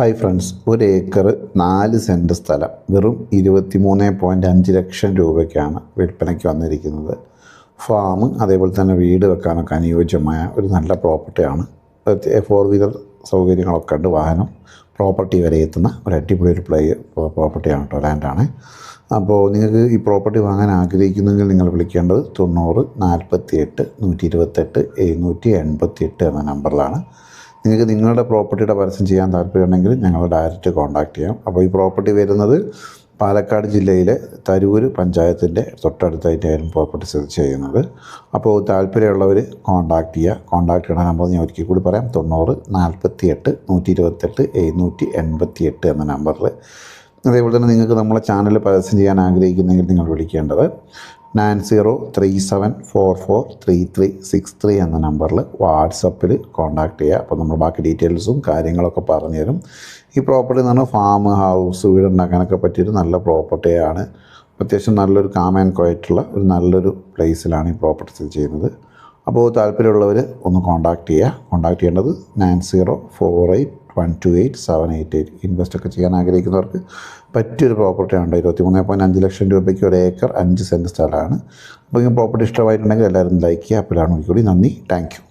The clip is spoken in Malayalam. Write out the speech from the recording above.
ഹായ് ഫ്രണ്ട്സ് ഒരു ഏക്കർ നാല് സെന്റ് സ്ഥലം വെറും ഇരുപത്തി മൂന്ന് പോയിന്റ് അഞ്ച് ലക്ഷം രൂപയ്ക്കാണ് വിൽപ്പനയ്ക്ക് വന്നിരിക്കുന്നത്. ഫാം അതേപോലെ തന്നെ വീട് വെക്കാനൊക്കെ അനുയോജ്യമായ ഒരു നല്ല പ്രോപ്പർട്ടിയാണ് ഫോർ വീലർ സൗകര്യങ്ങളൊക്കെ ഉണ്ട് വാഹനം. പ്രോപ്പർട്ടി വരെ എത്തുന്ന ഒരു അടിപൊളി ഒരു പ്ലേ പ്രോപ്പർട്ടിയാണ് കേട്ടോ ലാൻഡാണ് അപ്പോൾ നിങ്ങൾക്ക് ഈ പ്രോപ്പർട്ടി വാങ്ങാൻ ആഗ്രഹിക്കുന്നെങ്കിൽ നിങ്ങൾ വിളിക്കേണ്ടത് തൊണ്ണൂറ് നാൽപ്പത്തി എട്ട് നൂറ്റി ഇരുപത്തെട്ട് എഴുന്നൂറ്റി എൺപത്തി എട്ട് എന്ന നമ്പറിലാണ് നിങ്ങൾക്ക് നിങ്ങളുടെ പ്രോപ്പർട്ടിയുടെ പരസ്യം ചെയ്യാൻ താല്പര്യമുണ്ടെങ്കിൽ ഞങ്ങൾ ഡയറക്റ്റ് കോൺടാക്ട് ചെയ്യാം. അപ്പോൾ ഈ പ്രോപ്പർട്ടി വരുന്നത് പാലക്കാട് ജില്ലയിലെ തരൂർ പഞ്ചായത്തിന്റെ തൊട്ടടുത്തായിട്ടായിരുന്നു പ്രോപ്പർട്ടി സ്ഥിതി ചെയ്യുന്നത്. അപ്പോൾ താല്പര്യമുള്ളവർ കോൺടാക്ട് ചെയ്യുക. കോൺടാക്ട് ചെയ്യണ നമ്പർ ഞാൻ ഒരിക്കൽ കൂടി പറയാം. തൊണ്ണൂറ് നാൽപ്പത്തി എട്ട് നൂറ്റി ഇരുപത്തെട്ട് എഴുന്നൂറ്റി എൺപത്തി എട്ട് എന്ന നമ്പറിൽ അതേപോലെ തന്നെ നിങ്ങൾക്ക് നമ്മളെ ചാനൽ പരസ്യം ചെയ്യാൻ ആഗ്രഹിക്കുന്നെങ്കിൽ നിങ്ങൾ വിളിക്കേണ്ടത് nine zero three seven four four three three six three എന്ന നമ്പറിൽ വാട്സപ്പിൽ കോൺടാക്ട് ചെയ്യുക. അപ്പോൾ നമ്മൾ ബാക്കി ഡീറ്റെയിൽസും കാര്യങ്ങളൊക്കെ പറഞ്ഞുതരും ഈ പ്രോപ്പർട്ടി എന്ന് പറഞ്ഞാൽ ഫാം ഹൗസ് വീടുണ്ടാക്കാനൊക്കെ പറ്റിയൊരു നല്ല പ്രോപ്പർട്ടിയാണ് അത്യാവശ്യം നല്ലൊരു കാം ആൻഡ് ക്വയറ്റുള്ള ഒരു നല്ലൊരു പ്ലേസിലാണ് ഈ പ്രോപ്പർട്ടി സ്ഥിതി ചെയ്യുന്നത്. അപ്പോൾ താല്പര്യമുള്ളവർ ഒന്ന് കോൺടാക്ട് ചെയ്യുക. കോൺടാക്ട് ചെയ്യേണ്ടത് nine zero four eight one two eight seven eight eight invest ഒക്കെ ചെയ്യാൻ ആഗ്രഹിക്കുന്നവർക്ക് പറ്റിയൊരു പ്രോപ്പർട്ടിയാണ് ഇരുപത്തി മൂന്ന് പോയിന്റ് അഞ്ച് ലക്ഷം രൂപയ്ക്ക് ഒരു ഏക്കർ അഞ്ച് സെന്റ് സ്ഥലമാണ്. അപ്പോൾ ഈ പ്രോപ്പർട്ടി ഇഷ്ടമായിട്ടുണ്ടെങ്കിൽ എല്ലാവരും ലൈക്ക് ചെയ്യുക. അപ്പോഴാണ് കൂടി. നന്ദി. താങ്ക്